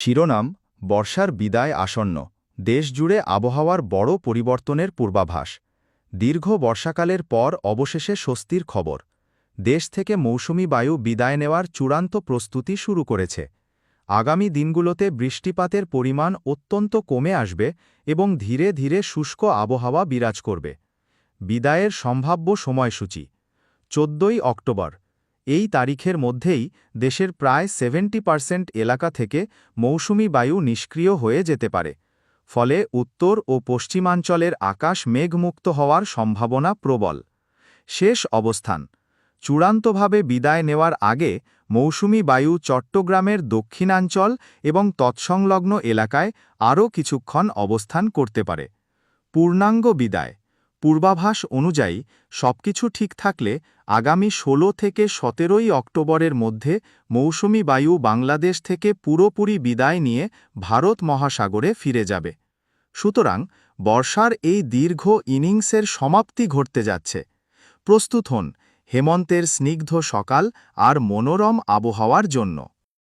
শিরোনাম, বর্ষার বিদায় আসন্ন, দেশজুড়ে আবহাওয়ার বড় পরিবর্তনের পূর্বাভাস। দীর্ঘ বর্ষাকালের পর অবশেষে স্বস্তির খবর। দেশ থেকে মৌসুমি বায়ু বিদায় নেওয়ার চূড়ান্ত প্রস্তুতি শুরু করেছে। আগামী দিনগুলোতে বৃষ্টিপাতের পরিমাণ অত্যন্ত কমে আসবে এবং ধীরে ধীরে শুষ্ক আবহাওয়া বিরাজ করবে। বিদায়ের সম্ভাব্য সময়সূচি, চোদ্দই অক্টোবর। এই তারিখের মধ্যেই দেশের প্রায় সেভেন্টি পার্সেন্ট এলাকা থেকে মৌসুমি বায়ু নিষ্ক্রিয় হয়ে যেতে পারে, ফলে উত্তর ও পশ্চিমাঞ্চলের আকাশ মেঘমুক্ত হওয়ার সম্ভাবনা প্রবল। শেষ অবস্থান, চূড়ান্তভাবে বিদায় নেওয়ার আগে মৌসুমি বায়ু চট্টগ্রামের দক্ষিণাঞ্চল এবং তৎসংলগ্ন এলাকায় আরও কিছুক্ষণ অবস্থান করতে পারে। পূর্ণাঙ্গ বিদায় পূর্বাভাস অনুযায়ী, সবকিছু ঠিক থাকলে আগামী ১৬ থেকে সতেরোই অক্টোবরের মধ্যে মৌসুমি বায়ু বাংলাদেশ থেকে পুরোপুরি বিদায় নিয়ে ভারত মহাসাগরে ফিরে যাবে। সুতরাং, বর্ষার এই দীর্ঘ ইনিংসের সমাপ্তি ঘটতে যাচ্ছে। প্রস্তুত হন হেমন্তের স্নিগ্ধ সকাল আর মনোরম আবহাওয়ার জন্য।